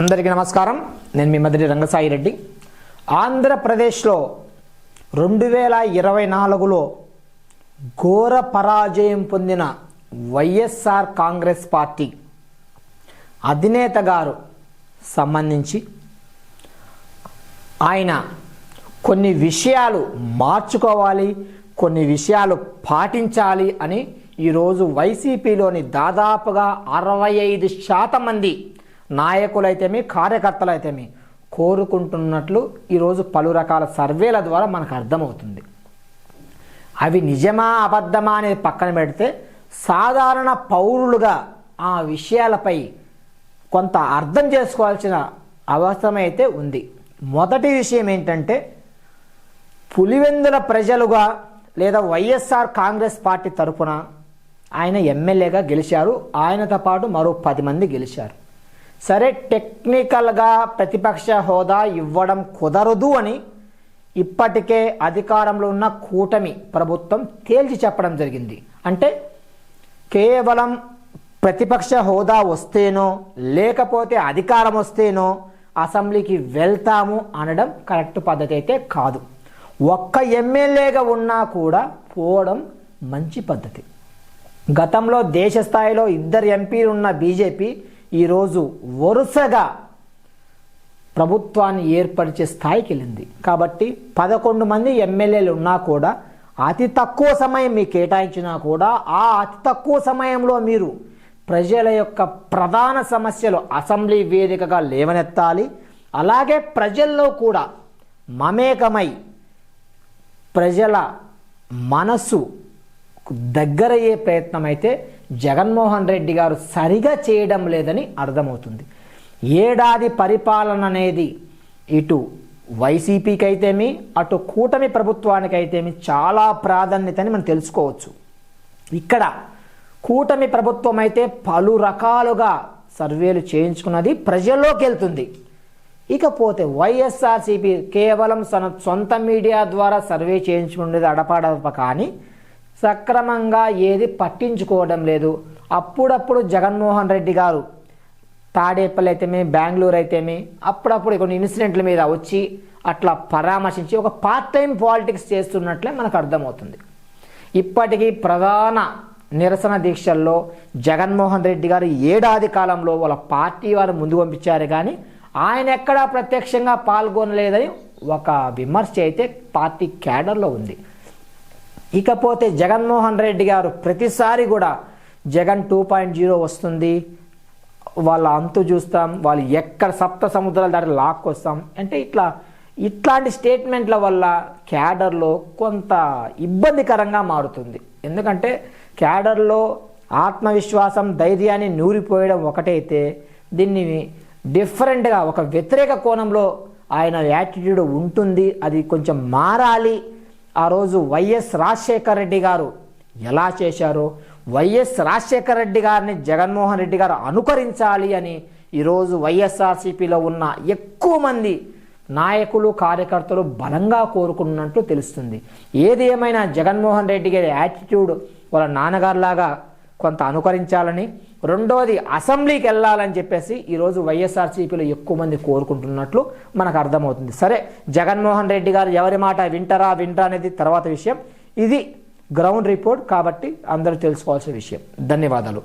అందరికీ నమస్కారం. నేను మీ మదిరి రంగసాయి రెడ్డి. ఆంధ్రప్రదేశ్లో రెండు వేల ఇరవై నాలుగులో ఘోర పరాజయం పొందిన వైఎస్ఆర్ కాంగ్రెస్ పార్టీ అధినేత గారు సంబంధించి ఆయన కొన్ని విషయాలు మార్చుకోవాలి కొన్ని విషయాలు పాటించాలి అని ఈరోజు వైసీపీలోని దాదాపుగా అరవై ఐదు శాతం మంది నాయకులైతేమి కార్యకర్తలైతేమి కోరుకుంటున్నట్లు ఈరోజు పలు రకాల సర్వేల ద్వారా మనకు అర్థమవుతుంది. అవి నిజమా అబద్ధమా అనేది పక్కన పెడితే సాధారణ పౌరులుగా ఆ విషయాలపై కొంత అర్థం చేసుకోవాల్సిన అవసరమైతే ఉంది. మొదటి విషయం ఏంటంటే పులివెందుల ప్రజలుగా లేదా వైఎస్ఆర్ కాంగ్రెస్ పార్టీ తరఫున ఆయన ఎమ్మెల్యేగా గెలిచారు. ఆయనతో పాటు మరో పది మంది గెలిచారు. సరే టెక్నికల్గా ప్రతిపక్ష హోదా ఇవ్వడం కుదరదు అని ఇప్పటికే అధికారంలో ఉన్న కూటమి ప్రభుత్వం తేల్చి చెప్పడం జరిగింది. అంటే కేవలం ప్రతిపక్ష హోదా వస్తేనో లేకపోతే అధికారం వస్తేనో అసెంబ్లీకి వెళ్తాము అనడం కరెక్ట్ పద్ధతి అయితే కాదు. ఒక్క ఎమ్మెల్యేగా ఉన్నా కూడా పోవడం మంచి పద్ధతి. గతంలో దేశ స్థాయిలో ఇద్దరు ఎంపీలు ఉన్న బీజేపీ ఈరోజు వరుసగా ప్రభుత్వాన్ని ఏర్పరిచే స్థాయికి వెళ్ళింది. కాబట్టి పదకొండు మంది ఎమ్మెల్యేలు ఉన్నా కూడా అతి తక్కువ సమయం మీకు కేటాయించినా కూడా ఆ అతి తక్కువ సమయంలో మీరు ప్రజల యొక్క ప్రధాన సమస్యలు అసెంబ్లీ వేదికగా లేవనెత్తాలి. అలాగే ప్రజల్లో కూడా మమేకమై ప్రజల మనసు దగ్గరయ్యే ప్రయత్నం అయితే జగన్మోహన్ రెడ్డి గారు సరిగా చేయడం లేదని అర్థమవుతుంది. ఏడాది పరిపాలన అనేది ఇటు వైసీపీకి అయితేమి అటు కూటమి ప్రభుత్వానికి అయితేమి చాలా ప్రాధాన్యతని మనం తెలుసుకోవచ్చు. ఇక్కడ కూటమి ప్రభుత్వం అయితే పలు రకాలుగా సర్వేలు చేయించుకున్నది ప్రజల్లోకి వెళ్తుంది ఇకపోతే వైఎస్ఆర్సీపీ కేవలం తన సొంత మీడియా ద్వారా సర్వే చేయించుకునేది అడపాడప కానీ సక్రమంగా ఏది పట్టించుకోవడం లేదు. అప్పుడప్పుడు జగన్మోహన్ రెడ్డి గారు తాడేపల్లి అయితేమే బెంగళూరు అయితేమే అప్పుడప్పుడు కొన్ని ఇన్సిడెంట్ల మీద వచ్చి అట్లా పరామర్శించి ఒక పార్ట్ టైం పాలిటిక్స్ చేస్తున్నట్లే మనకు అర్థమవుతుంది. ఇప్పటికీ ప్రధాన నిరసన దీక్షల్లో జగన్మోహన్ రెడ్డి గారు ఏడాది కాలంలో వాళ్ళ పార్టీ వారు ముందు పంపించారు కానీ ఆయన ఎక్కడా ప్రత్యక్షంగా పాల్గొనలేదని ఒక విమర్శ అయితే పార్టీ క్యాడర్లో ఉంది. ఇకపోతే జగన్మోహన్ రెడ్డి గారు ప్రతిసారి కూడా జగన్ టూ పాయింట్ జీరో వస్తుంది. వాళ్ళ అంతు చూస్తాం వాళ్ళు ఎక్కడ సప్త సముద్రాలు దాటి లాక్కొస్తాం. అంటే ఇట్లా ఇట్లాంటి స్టేట్మెంట్ల వల్ల క్యాడర్లో కొంత ఇబ్బందికరంగా మారుతుంది. ఎందుకంటే క్యాడర్లో ఆత్మవిశ్వాసం ధైర్యాన్ని నూరిపోయడం ఒకటైతే దీన్ని డిఫరెంట్గా ఒక వ్యతిరేక కోణంలో ఆయన యాటిట్యూడ్ ఉంటుంది అది కొంచెం మారాలి. ఆ రోజు వైఎస్ రాజశేఖర రెడ్డి గారు ఎలా చేశారో? వైఎస్ రాజశేఖర రెడ్డి గారిని జగన్మోహన్ రెడ్డి గారు అనుకరించాలి అని ఈరోజు వైఎస్ఆర్సీపీలో ఉన్న ఎక్కువ మంది నాయకులు కార్యకర్తలు బలంగా కోరుకున్నట్లు తెలుస్తుంది. ఏది ఏమైనా జగన్మోహన్ రెడ్డి గారి యాటిట్యూడ్ వాళ్ళ నాన్నగారిలాగా కొంత అనుకరించాలని రెండోది అసెంబ్లీకి వెళ్ళాలని చెప్పేసి ఈరోజు వైఎస్ఆర్సీపీలో ఎక్కువ మంది కోరుకుంటున్నట్లు మనకు అర్థమవుతుంది. సరే జగన్మోహన్ రెడ్డి గారు ఎవరి మాట వింటారా వింటారా అనేది తర్వాత విషయం. ఇది గ్రౌండ్ రిపోర్ట్ కాబట్టి అందరూ తెలుసుకోవాల్సిన విషయం. ధన్యవాదాలు.